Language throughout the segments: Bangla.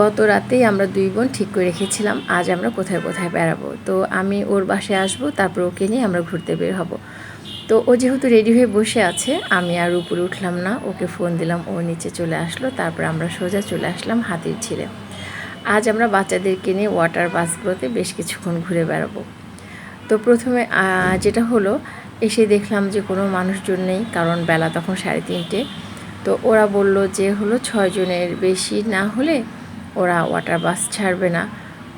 গত রাতেই আমরা দুই বোন ঠিক করে রেখেছিলাম, আজ আমরা কোথায় কোথায় বেড়াবো। তো আমি ওর বাসায় আসব, তারপর ওকে নিয়ে আমরা ঘুরতে বের হব। তো ও যেহেতু রেডি হয়ে বসে আছে, আমি আর উপরে উঠলাম না। ওকে ফোন দিলাম, ও নিচে চলে আসলো, তারপর আমরা সোজা চলে আসলাম হাতির ঝিলে। আজ আমরা বাচ্চাদেরকে নিয়ে ওয়াটার বাসগুলোতে বেশ কিছুক্ষণ ঘুরে বেড়াবো। তো প্রথমে যেটা হলো, এসে দেখলাম যে কোনো মানুষজন নেই, কারণ বেলা তখন সাড়ে তিনটে। তো ওরা বলল যে হলো ছয়জনের বেশি না হলে ওরা ওয়াটার বাস ছাড়বে না।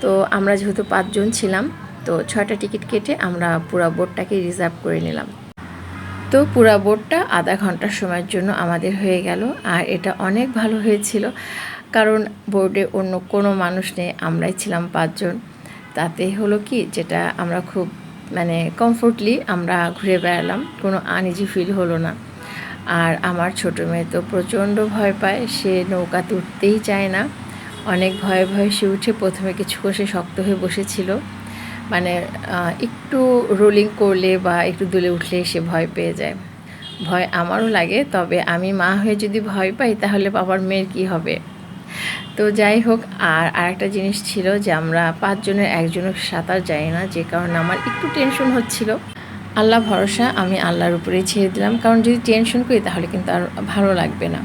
তো আমরা যেহেতু পাঁচজন ছিলাম, তো ছয়টা টিকিট কেটে আমরা পুরো বোটটাকে রিজার্ভ করে নিলাম। তো পুরা বোটটা আধা ঘণ্টার সময়ের জন্য আমাদের হয়ে গেল। আর এটা অনেক ভালো হয়েছিল, কারণ বোর্ডে অন্য কোনো মানুষ নেই, আমরাই ছিলাম পাঁচজন। তাতে হলো কি, যেটা আমরা খুব মানে কমফোর্টলি আমরা ঘুরে বেড়ালাম, কোনো আনইজি ফিল হলো না। আর আমার ছোটো মেয়ে তো প্রচণ্ড ভয় পায়, সে নৌকাতে উঠতেই চায় না। অনেক ভয়ে ভয়ে সে উঠে প্রথমে কিছুক্ষণ সে শক্ত হয়ে বসেছিল। মানে একটু রোলিং করলে বা একটু দুলে উঠলে সে ভয় পেয়ে যায়। ভয় আমারও লাগে, তবে আমি মা হয়ে যদি ভয় পাই, তাহলে বাবার মেয়ের কি হবে? তো যাই হোক, আর আরেকটা জিনিস ছিল যে আমরা পাঁচজনের একজনও সাঁতার যাই না, যে কারণে আমার একটু টেনশন হচ্ছিল। আল্লাহ ভরসা, আমি আল্লাহর উপরেই ছেড়ে দিলাম। কারণ যদি টেনশন করি, তাহলে কিন্তু আর ভালো লাগবে না।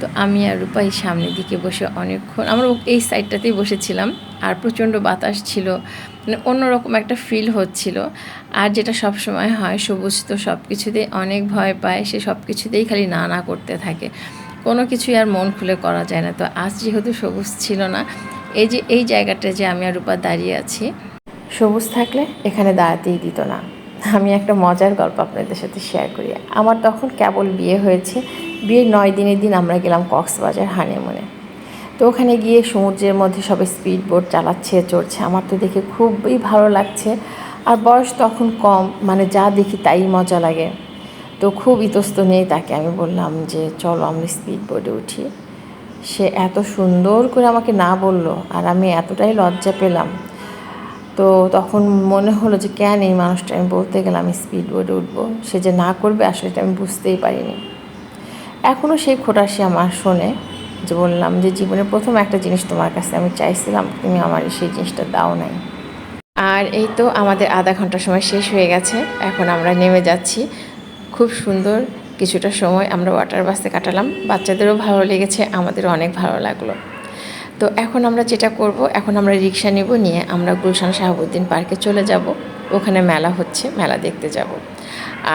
তো আমি আর রূপাই সামনের দিকে বসে অনেকক্ষণ, আমরা এই সাইডটাতেই বসেছিলাম আর প্রচণ্ড বাতাস ছিল মানে অন্যরকম একটা ফিল হচ্ছিল। আর যেটা সব সময় হয়, সবুজ তো সব কিছুতেই অনেক ভয় পায়, সে সব কিছুতেই খালি না না করতে থাকে। কোনো কিছুই আর মন খুলে করা যায় না। তো আজ যেহেতু সবুজ ছিল না, এই যে, এই জায়গাটা যে আমি আর রূপা দাঁড়িয়ে আছি, সবুজ থাকলে এখানে দাঁড়াতেই দিত না। আমি একটা মজার গল্প আপনাদের সাথে শেয়ার করি। আমার তখন কেবল বিয়ে হয়েছে। বিয়ের নয় দিনের দিন আমরা গেলাম কক্সবাজার হানিমুনে তো ওখানে গিয়ে সমুদ্রের মধ্যে সবাই স্পিড বোট চালাচ্ছে, চড়ছে। আমার তো দেখে খুবই ভালো লাগছে। আর বয়স তখন কম মানে যা দেখি তাই মজা লাগে। তো খুব ইতস্ত নেই তাকে। আমি বললাম যে, চলো আমরা স্পিড বোটে উঠি। সে এত সুন্দর করে আমাকে না বলল। আর আমি এতটাই লজ্জা পেলাম তো তখন মনে হলো যে, কেন এই মানুষটা? আমি বলতে গেলাম, আমি স্পিড বোর্ডে উঠবো। সে যে না করবে, আসলে এটা আমি বুঝতেই পারিনি। এখনও সেই খোটা সে আমার শোনে যে, বললাম যে, জীবনের প্রথম একটা জিনিস তোমার কাছে আমি চাইছিলাম, তুমি আমার সেই জিনিসটা দাও নাই। আর এই তো আমাদের আধা ঘণ্টা সময় শেষ হয়ে গেছে। এখন আমরা নেমে যাচ্ছি। খুব সুন্দর কিছুটা সময় আমরা ওয়াটার বাসে কাটালাম। বাচ্চাদেরও ভালো লেগেছে, আমাদেরও অনেক ভালো লাগল। তো এখন আমরা যেটা করব, এখন আমরা রিক্সা নেব, নিয়ে আমরা গুলশান শাহাবুদ্দিন পার্কে চলে যাব। ওখানে মেলা হচ্ছে, মেলা দেখতে যাব।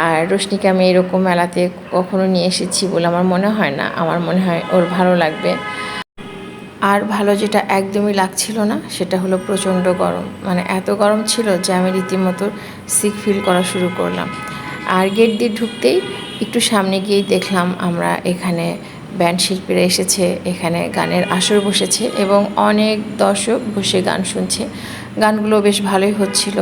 আর রশ্মিকে আমি এরকম মেলাতে কখনো নিয়ে এসেছি বলে আমার মনে হয় না। আমার মনে হয় ওর ভালো লাগবে। আর ভালো যেটা একদমই লাগছিল না, সেটা হলো প্রচণ্ড গরম। মানে এত গরম ছিল যে আমি রীতিমতো সিক ফিল করা শুরু করলাম। আর গেট দিয়ে ঢুকতেই একটু সামনে গিয়েই দেখলাম আমরা এখানে ব্যান্ড শিল্পীরা এসেছে, এখানে গানের আসর বসেছে এবং অনেক দর্শক বসে গান শুনছে। গানগুলো বেশ ভালোই হচ্ছিল।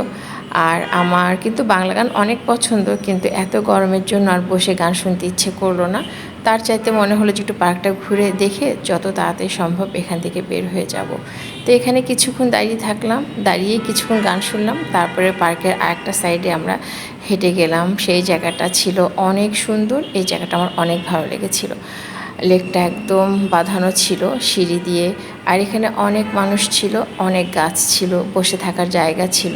আর আমার কিন্তু বাংলা গান অনেক পছন্দ, কিন্তু এত গরমের জন্য আর বসে গান শুনতে ইচ্ছে করল না। তার চাইতে মনে হলো যে একটু পার্কটা ঘুরে দেখে যত তাড়াতাড়ি সম্ভব এখান থেকে বের হয়ে যাব। তো এখানে কিছুক্ষণ দাঁড়িয়ে থাকলাম দাঁড়িয়ে কিছুক্ষণ গান শুনলাম। তারপরে পার্কের আরেকটা সাইডে আমরা হেঁটে গেলাম। সেই জায়গাটা ছিল অনেক সুন্দর, এই জায়গাটা আমার অনেক ভালো লেগেছিল। লেকটা একদম বাঁধানো ছিল, সিঁড়ি দিয়ে। আর এখানে অনেক মানুষ ছিল, অনেক গাছ ছিল, বসে থাকার জায়গা ছিল।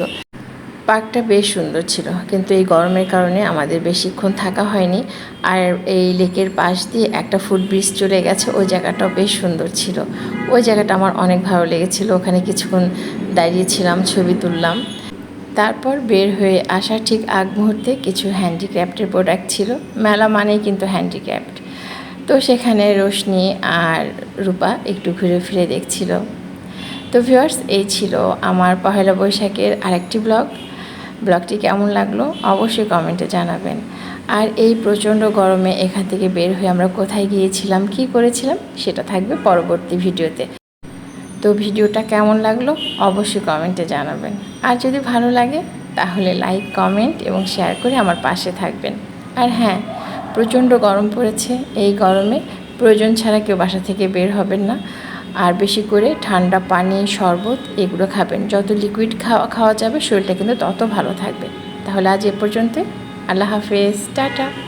পার্কটা বেশ সুন্দর ছিল, কিন্তু এই গরমের কারণে আমাদের বেশিক্ষণ থাকা হয়নি। আর এই লেকের পাশ দিয়ে একটা ফুট ব্রিজ চলে গেছে, ওই জায়গাটাও বেশ সুন্দর ছিল। ওই জায়গাটা আমার অনেক ভালো লেগেছিল, ওখানে কিছুক্ষণ দাঁড়িয়েছিলাম, ছবি তুললাম। তারপর বের হয়ে আসার ঠিক আগ মুহূর্তে কিছু হ্যান্ডিক্রাফটের প্রোডাক্ট ছিল। মেলা মানেই কিন্তু হ্যান্ডিক্রাফট তো সেখানে রোশনি আর রূপা একটু ঘুরে ফিরে দেখছিল। তো ভিউয়ার্স, এই ছিল আমার পহেলা বৈশাখের আরেকটি ব্লগ। ব্লগটি কেমন লাগল অবশ্যই কমেন্টে জানাবেন। আর এই প্রচণ্ড গরমে এখান থেকে বের হয়ে আমরা কোথায় গিয়েছিলাম, কি করেছিলাম, সেটা থাকবে পরবর্তী ভিডিওতে। তো ভিডিওটা কেমন লাগল অবশ্যই কমেন্টে জানাবেন। আর যদি ভালো লাগে, তাহলে লাইক, কমেন্ট এবং শেয়ার করে আমার পাশে থাকবেন। আর হ্যাঁ প্রচণ্ড গরম পড়েছে। এই গরমে প্রয়োজন ছাড়া কেউ বাসা থেকে বের হবেন না। আর বেশি করে ঠান্ডা পানি, শরবত এগুলো খাবেন। যত লিকুইড খাওয়া খাওয়া যাবে, শরীরটা কিন্তু তত ভালো থাকবে। তাহলে আজ এ পর্যন্ত আল্লাহ হাফেজ। টাটা।